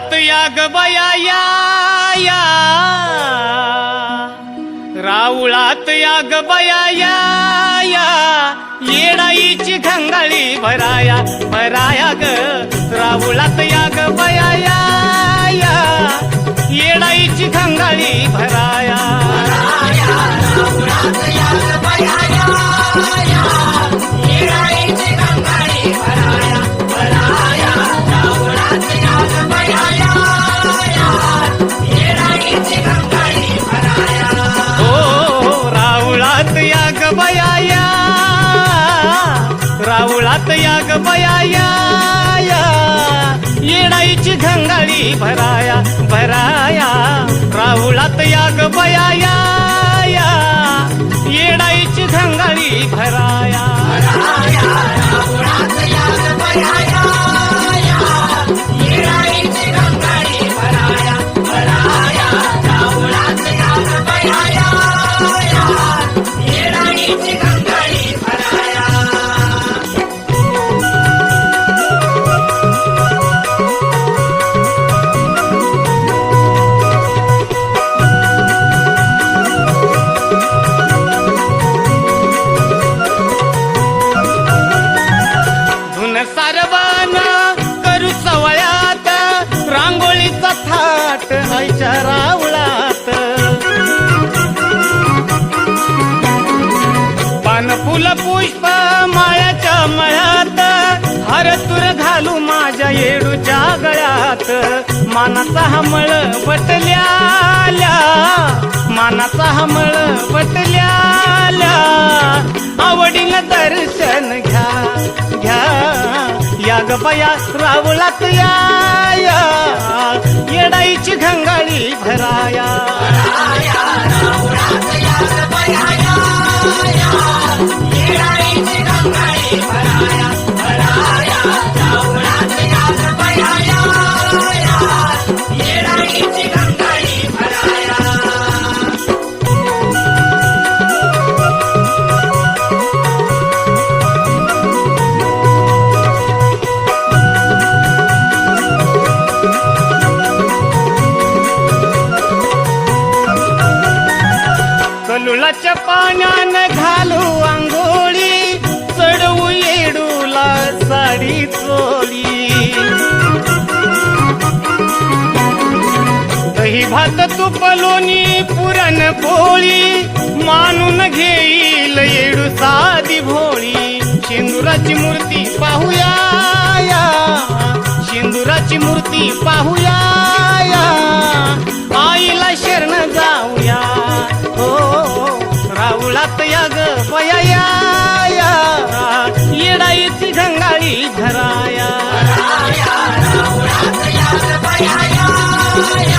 रात या बया या या. राऊळात या ग बया या या. येडाईची घंगाळी भराया भराया ग. राऊळात या ग बया या या. येडाईची घंगाळी राऊळात या ग बया या. येडाईची घंगाळी भराया भरा. थाट आईच्या रावळात. पान फुल पुष्प माळ्याच्या मळ्यात. हरतुर घालू माझ्या येडूच्या गळ्यात. मानाचा हमळ बटल्याल्या मानाचा हमळ बटल्याल्या आवडीनं दर्शन घ्या घ्या. या गपया रावळात या. येडाईची घंगाळी भराया कलुलाच्या पाण्यानं घालू आंघोळी चढवू येडूला साडी चोळी दही भात तूप लोणी पुरण पोळी मानून घेईल येडू साधी भोळी. शेंदुराची मूर्ती पाहूया या शेंदुराची मूर्ती पाहूया. Bye.